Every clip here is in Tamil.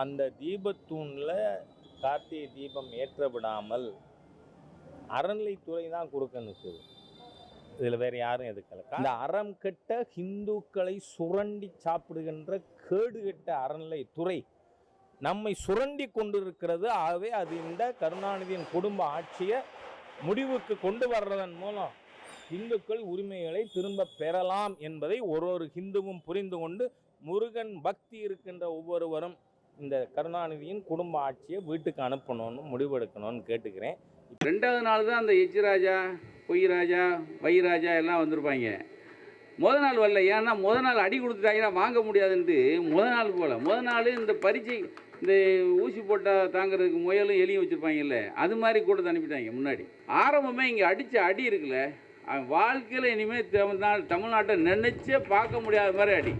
அந்த தீபத்தூணில் கார்த்திகை தீபம் ஏற்ற விடாமல் அறநிலைத்துறை தான் குறுக்க நிற்குது இதில் வேற யாரும் எதுக்கல இந்த அறம் கெட்ட ஹிந்துக்களை சுரண்டி சாப்பிடுகின்ற கேடுகெட்ட அறநிலைத்துறை நம்மை சுரண்டி கொண்டிருக்கிறது. ஆகவே அது இந்த கருணாநிதியின் குடும்ப ஆட்சியை முடிவுக்கு கொண்டு வர்றதன் மூலம் இந்துக்கள் உரிமைகளை திரும்ப பெறலாம் என்பதை ஒரு ஒரு ஹிந்துவும் புரிந்து கொண்டு முருகன் பக்தி இருக்கின்ற ஒவ்வொருவரும் இந்த கருணாநிதியின் குடும்ப ஆட்சியை வீட்டுக்கு அனுப்பணும்னு முடிவெடுக்கணும்னு கேட்டுக்கிறேன். ரெண்டாவது நாள் தான் அந்த எச் ராஜா பொய் ராஜா வை ராஜா எல்லாம் வந்திருப்பாங்க. முத நாள் வரல. ஏன்னா முத நாள் அடி கொடுத்துட்டாங்கன்னா வாங்க முடியாதுன்ட்டு முத நாள் போல். முத நாள் இந்த பரீட்சை இந்த ஊசி போட்டால் தாங்கிறதுக்கு முயலும் எலியும் வச்சுருப்பாங்கல்ல அது மாதிரி கூட அனுப்பிட்டாங்க முன்னாடி. ஆரம்பமே இங்கே அடித்த அடி இருக்குல்ல வாழ்க்கையில் இனிமேல் தமிழ்நாடு தமிழ்நாட்டை நினச்சே பார்க்க முடியாத மாதிரி அடி.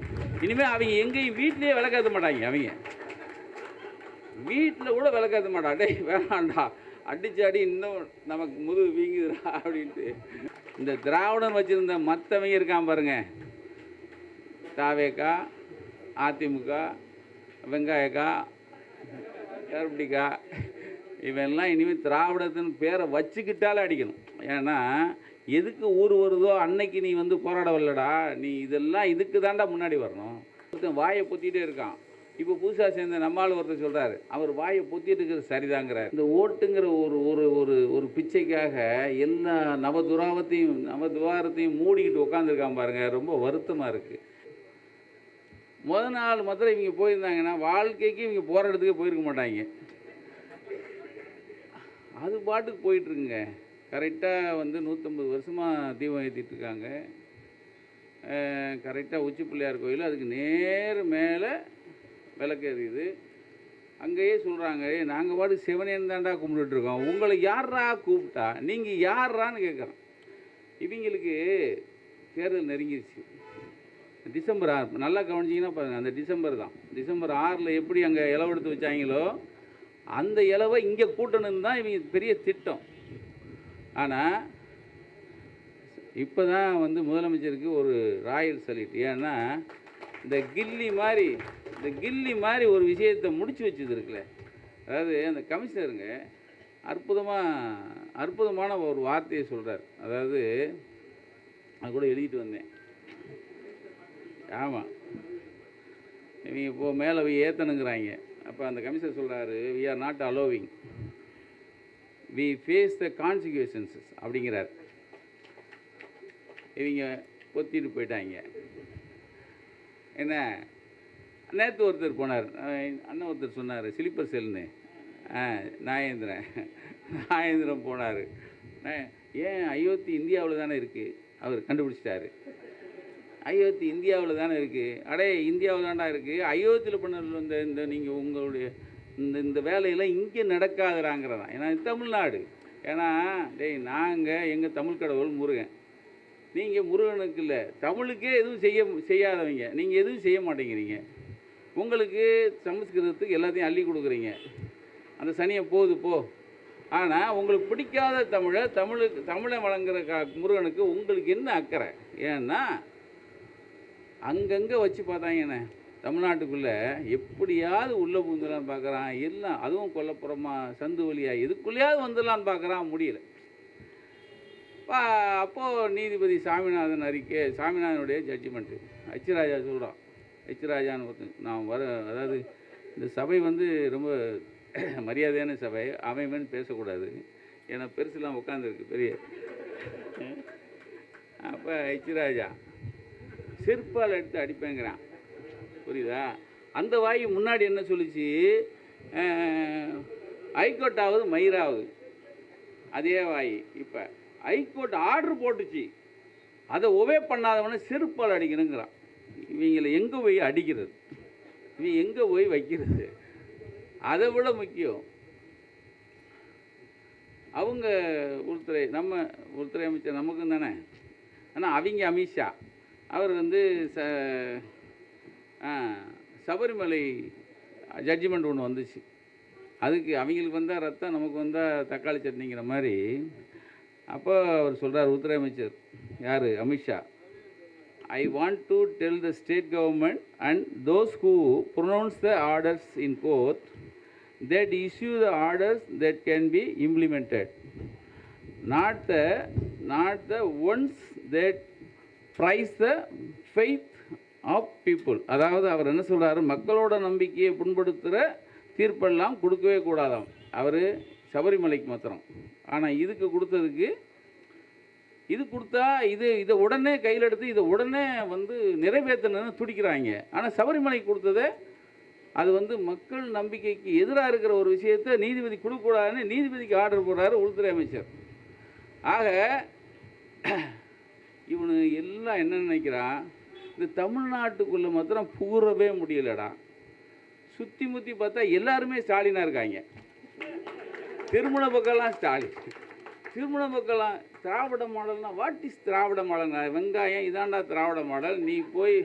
இனிமேல் அவங்க எங்கேயும் வீட்லேயே விளக்காத மாட்டாங்க அவங்க. வீட்டில் கூட விளக்காத மாட்டான் அடே வேணாண்டா அடிச்சு அடி இன்னும் நமக்கு முதுகு வீங்குதுடா அப்படின்ட்டு. இந்த திராவிடம் வச்சுருந்த மற்றவங்க இருக்கான் பாருங்க. தாவேக்கா அதிமுக வெங்காயக்கா கருப்படிக்கா இவெல்லாம் இனிமேல் திராவிடத்தின் பேரை வச்சுக்கிட்டாலே அடிக்கணும். ஏன்னா எதுக்கு ஊர் வருதோ அன்னைக்கு நீ வந்து போராட வரலடா நீ இதெல்லாம் இதுக்கு தாண்டா முன்னாடி வரணும். ஒருத்தன் வாயை பொத்திகிட்டே இருக்கான். இப்போ புதுசாக சேர்ந்த நம்மால் ஒருத்தர் சொல்கிறாரு அவர் வாயை பொத்திட்டு இருக்கிறது சரிதாங்கிறார். இந்த ஓட்டுங்கிற ஒரு ஒரு ஒரு ஒரு பிச்சைக்காக எல்லா நவதுராவத்தையும் நவதுவாரத்தையும் மூடிக்கிட்டு உட்காந்துருக்கான் பாருங்க ரொம்ப வருத்தமாக இருக்குது முத நாள் மாத்திரம் இவங்க போயிருந்தாங்கன்னா வாழ்க்கைக்கு இவங்க போகிற இடத்துக்கே போயிருக்க மாட்டாங்க. அது பாட்டுக்கு போயிட்டுருக்குங்க. கரெக்டாக வந்து நூற்றம்பது வருஷமாக தீபம் ஏற்றிட்டுருக்காங்க கரெக்டாக உச்சி பிள்ளையார் கோயில் அதுக்கு நேர் மேலே விளக்கு எரியுது அங்கேயே சொல்கிறாங்க நாங்கள் பாட்டு சிவனேன்னு தாண்டா கும்பிட்டுட்ருக்கோம் உங்களை யாரா கூப்பிட்டா நீங்கள் யாரான்னு கேட்குறோம் இவங்களுக்கு தேர்தல் நெருங்கிருச்சு. டிசம்பர் ஆறு நல்லா கவனிச்சிங்கன்னா பாருங்கள் அந்த டிசம்பர் தான். டிசம்பர் ஆறில் எப்படி அங்கே இலவெடுத்து வச்சாங்களோ அந்த இலவை இங்கே கூட்டணும்னு தான் இவங்க பெரிய திட்டம். ஆனால் இப்போ தான் வந்து முதலமைச்சருக்கு ஒரு ராயல் சல்யூட். ஏன்னா இந்த கில்லி மாதிரி இந்த கில்லி மாதிரி ஒரு விஷயத்தை முடிச்சு வச்சது இருக்குல்ல. அதாவது அந்த கமிஷனருங்க அற்புதமாக அற்புதமான ஒரு வார்த்தையை சொல்கிறார் அதாவது அது கூட எழுதிட்டு வந்தேன். ஆமாம் இவங்க இப்போது மேலே போய் ஏற்றணுங்கிறாங்க அப்போ அந்த கமிஷனர் சொல்கிறாரு we are not allowing we face the consequences அப்படிங்கிறார். இவங்க பொத்திட்டு போயிட்டாங்க. என்ன? நேற்று ஒருத்தர் போனார். அண்ணன் ஒருத்தர் சொன்னார் ஸ்லீப்பர் செல்னு நாயேந்திரன் நாயேந்திரன் போனார். ஏன் அயோத்தி இந்தியாவில் தானே இருக்குது அவர் கண்டுபிடிச்சிட்டாரு. அயோத்தி இந்தியாவில் தானே இருக்குது அடே இந்தியாவில் தான்டா இருக்குது அயோத்தியில் பண்ண இந்த இந்த நீங்கள் உங்களுடைய இந்த இந்த வேலையெல்லாம் இங்கே நடக்காதுறாங்கிறதான் ஏன்னா தமிழ்நாடு. ஏன்னா டேய் நாங்கள் எங்கள் தமிழ் கடவுள் முருகன். நீங்கள் முருகனுக்கு இல்லை. தமிழுக்கே எதுவும் செய்ய செய்யாதவங்க. நீங்கள் எதுவும் செய்ய மாட்டேங்கிறீங்க. உங்களுக்கு சமஸ்கிருதத்துக்கு எல்லாத்தையும் அள்ளி கொடுக்குறீங்க. அந்த சனியை போகுது போ. ஆனால் உங்களுக்கு பிடிக்காத தமிழை தமிழுக்கு தமிழை வழங்குற கா முருகனுக்கு உங்களுக்கு என்ன அக்கறை? ஏன்னா அங்கங்கே வச்சு பார்த்தாங்கண்ணே தமிழ்நாட்டுக்குள்ளே எப்படியாவது உள்ளே புகுந்துடலான்னு பார்க்குறான். எல்லாம் அதுவும் கொல்லப்புறமா சந்து வழியாக எதுக்குள்ளேயாவது வந்துடலான்னு பார்க்குறான். முடியல. அப்போது நீதிபதி சாமிநாதன் அறிக்கை சாமிநாதனுடைய ஜட்ஜ்மெண்ட்டு ஹச்ராஜா சொல்கிறான் ஹச்ராஜான்னு ஒருத்தன் நான் வர அதாவது இந்த சபை வந்து ரொம்ப மரியாதையான சபை அவன் பேசக்கூடாது. ஏன்னா பெருசுலாம் உட்காந்துருக்கு பெரிய. அப்போ ஹெச்ராஜா செருப்பால் எடுத்து அடிப்பேங்கிறான். புரியுதா? அந்த வாய் முன்னாடி என்ன சொல்லிச்சு? ஹைகோர்ட் ஆகுது மயிராகுது அதே வாய் இப்போ. ஹைகோர்ட் ஆர்டர் போட்டுச்சு. அதை ஒவே பண்ணாதவனை செருப்பால் அடிக்கணுங்கிறான். இவங்களை எங்கே போய் அடிக்கிறது? இவங்க எங்கே போய் வைக்கிறது? அதை விட முக்கியம். அவங்க உள்துறை நம்ம உள்துறை அமைச்சர் நமக்கும் தானே? ஆனால் அவங்க அமித்ஷா. அவர் வந்து ச சபரிமலை ஜட்ஜ்மெண்ட் ஒன்று வந்துச்சு. அதுக்கு அவங்களுக்கு வந்தால் ரத்தம் நமக்கு வந்தால் தக்காளி சட்னிங்கிற மாதிரி அப்போ அவர் சொல்கிறார் உத்தர அமைச்சர் யார் Amit Shah I want to tell the state government and those who pronounce the orders in court that issue the orders that can be implemented not the not the ones that praise the faith of people அதாவது அவர் என்ன சொல்கிறாரு மக்களோட நம்பிக்கையை புண்படுத்துகிற தீர்ப்பெல்லாம் கொடுக்கவே கூடாதாம் அவர் சபரிமலைக்கு மாத்திரம் ஆனால் இதுக்கு கொடுத்ததுக்கு இது கொடுத்தா இது இதை உடனே கையில் எடுத்து இதை உடனே வந்து நிறைவேற்றணும்னு துடிக்கிறாங்க. ஆனால் சபரிமலைக்கு கொடுத்ததை அது வந்து மக்கள் நம்பிக்கைக்கு எதிராக இருக்கிற ஒரு விஷயத்தை நீதிபதி கொடுக்கக்கூடாதுன்னு நீதிபதிக்கு ஆர்டர் போடுறாரு உள்துறை அமைச்சர். ஆக இவனு எல்லாம் என்ன நினைக்கிறான்? இந்த தமிழ்நாட்டுக்குள்ளே மாத்திரம் பூரவே முடியலடா. சுற்றி முற்றி பார்த்தா எல்லாருமே ஸ்டாலினாக இருக்காங்க. திருமண பக்கம்லாம் ஸ்டாலின் திருமண பக்கம்லாம் திராவிட மாடல்னா வாட் இஸ் திராவிட மாடல் வெங்காயம் இதாண்டா திராவிட மாடல். நீ போய்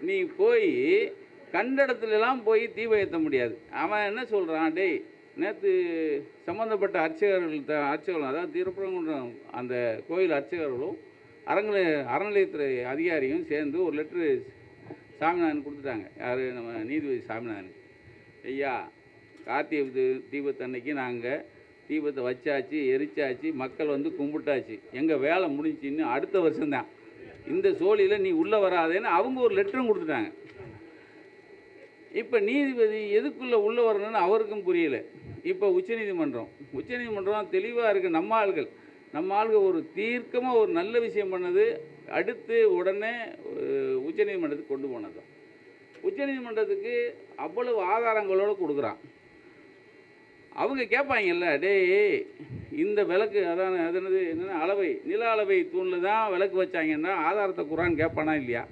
நீ போய் கண்டடத்துலலாம் போய் தீபம் ஏற்ற முடியாது. அவன் என்ன சொல்கிறான் டேய் நேற்று சம்மந்தப்பட்ட அர்ச்சகர்கள் த- அர்ச்சகர்களும் அதாவது திருப்பரங்குன்றம் அந்த கோயில் அர்ச்சகர்களும் அறநிலை அறநிலையத்துறை அதிகாரியும் சேர்ந்து ஒரு லெட்ரு சாமிநாதன் கொடுத்துட்டாங்க. யார்? நம்ம நீதிபதி சாமிநாதன். ஐயா கார்த்திகை தீபத்து அன்னைக்கு நாங்கள் தீபத்தை வச்சாச்சு எரிச்சாச்சு மக்கள் வந்து கும்பிட்டாச்சு. எங்கள் வேலை முடிஞ்சின்னு அடுத்த வருஷம்தான். இந்த சோழியில் நீ உள்ளே வராதேன்னு அவங்க ஒரு லெட்டரும் கொடுத்துட்டாங்க. இப்போ நீதிபதி எதுக்குள்ளே உள்ளே வரணும்னு அவருக்கும் புரியலை. இப்போ உச்சநீதிமன்றம். உச்சநீதிமன்றம் தெளிவாக இருக்குது நம்ம ஆள்கள். நம்ம ஆள்கள் ஒரு தீர்க்கமாக ஒரு நல்ல விஷயம் பண்ணது. அடுத்து உடனே உச்சநீதிமன்றத்துக்கு கொண்டு போனது உச்சநீதிமன்றத்துக்கு அவ்வளவு ஆதாரங்களோடு கொடுக்குறான். அவங்க கேட்பாங்கல்ல டேய் இந்த விளக்கு அதான் அது என்னது என்னென்ன அளவை நில அளவை தூணில் தான் விளக்கு வச்சாங்கன்னா ஆதாரத்தை குரான் கேட்பானா இல்லையா?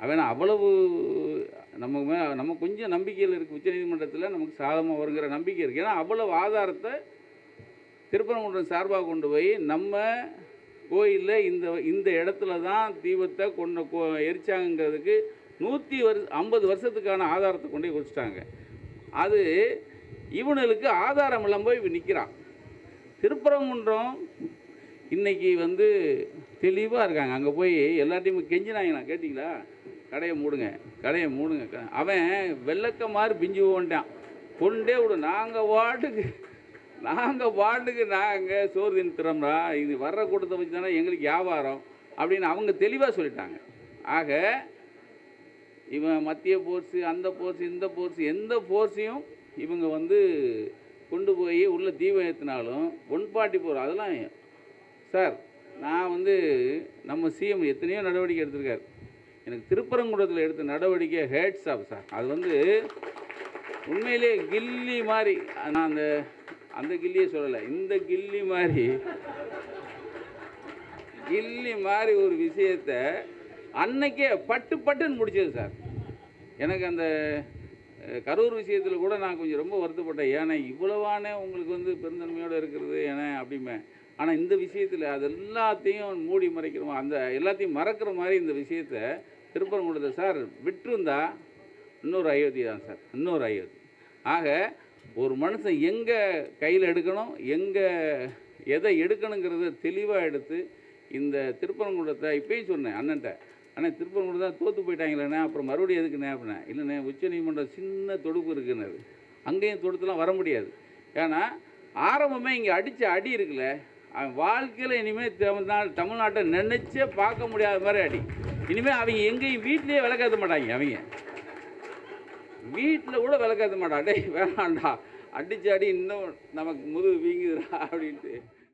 அவன் அவ்வளவு நம்ம நம்ம கொஞ்சம் நம்பிக்கையில் இருக்குது உச்சநீதிமன்றத்தில் நமக்கு சாதமாக வருங்கிற நம்பிக்கை இருக்குது ஏன்னா அவ்வளவு ஆதாரத்தை திருப்பரங்குன்றம் சார்பாக கொண்டு போய் நம்ம கோயிலில் இந்த இந்த இடத்துல தான் தீபத்தை கொண்டு கோ எரிச்சாங்கங்கிறதுக்கு நூற்றி வரு ஐம்பது வருஷத்துக்கான ஆதாரத்தை கொண்டு போய் வச்சுட்டாங்க அது இவனுக்கு ஆதாரம் இல்லாமல் போய் இவன் நிற்கிறான் திருப்பரங்குன்றம் இன்றைக்கி வந்து தெளிவாக இருக்காங்க. அங்கே போய் எல்லாத்தையும் கெஞ்சினாங்கண்ணா கேட்டிங்களா? கடையை மூடுங்க கடையை மூடுங்க. அவன் வெள்ளக்க மாதிரி பிஞ்சு போன்ட்டான் கொண்டே விடு. நாங்கள் வாட்டுக்கு நாங்கள் வாட்டுக்கு நாங்கள் சோறு தின்னுறோம்டா இது வர்ற கூட்டத்தை வச்சு தானே எங்களுக்கு வியாபாரம் அப்படின்னு அவங்க தெளிவாக சொல்லிட்டாங்க. ஆக இவன் மத்திய போர்ஸு அந்த போர்ஸு இந்த போர்ஸு எந்த போர்ஸையும் இவங்க வந்து கொண்டு போய் உள்ள தீபம் ஏற்றினாலும் ஒன் பார்ட்டி அதெல்லாம் சார் நான் வந்து நம்ம சிஎம் எத்தனையோ நடவடிக்கை எடுத்திருக்காரு. எனக்கு திருப்பரங்குன்றத்தில் எடுத்த நடவடிக்கை ஹேட்ஸ் ஆஃப் சார். அது வந்து உண்மையிலே கில்லி மாதிரி நான் அந்த அந்த கில்லியை சொல்லலை இந்த கில்லி மாதிரி கில்லி மாதிரி ஒரு விஷயத்தை அன்னைக்கே பட்டு பட்டுன்னு முடிச்சது சார். எனக்கு அந்த கரூர் விஷயத்தில் கூட நான் கொஞ்சம் ரொம்ப வருத்தப்பட்டேன். ஏன்னா இவ்வளவான உங்களுக்கு வந்து பெருந்தன்மையோடு இருக்கிறது ஏன்னா அப்படிமே ஆனால் இந்த விஷயத்தில் அது எல்லாத்தையும் மூடி மறைக்கிறோம்? அந்த எல்லாத்தையும் மறக்கிற மாதிரி இந்த விஷயத்தை திருப்பரங்குடத்தை சார் விட்டுருந்தா இன்னொரு அயோத்தி தான் சார். இன்னொரு அயோத்தி. ஆக ஒரு மனுஷன் எங்கே கையில் எடுக்கணும் எங்கே எதை எடுக்கணுங்கிறத தெளிவாக எடுத்து இந்த திருப்பரங்குடத்தை இப்பயும் சொன்னேன் அண்ணன்ட்ட ஆனால் திருப்பரங்குடி தான் தோற்று போயிட்டாங்களேண்ணே அப்புறம் மறுபடியும் எதுக்குண்ணே அப்படின்னா இல்லைண்ணே உச்சநீதிமன்றம் சின்ன தொடுப்பு இருக்குன்னு அங்கேயும் தொடுத்துலாம் வர முடியாது. ஏன்னா ஆரம்பமே இங்கே அடித்த அடி இருக்குல்ல அவன் வாழ்க்கையில் இனிமேல் தமிழ்நாடு தமிழ்நாட்டை நினச்சே பார்க்க முடியாத மாதிரி அடி. இனிமேல் அவங்க எங்கேயும் வீட்லேயே விளக்காத்த மாட்டாங்க அவங்க. வீட்டில் கூட விளக்காத்த மாட்டான் டேய் வேணாண்டா அடிச்சு அடி இன்னும் நமக்கு முதுகு வீங்குதுடா அப்படின்ட்டு.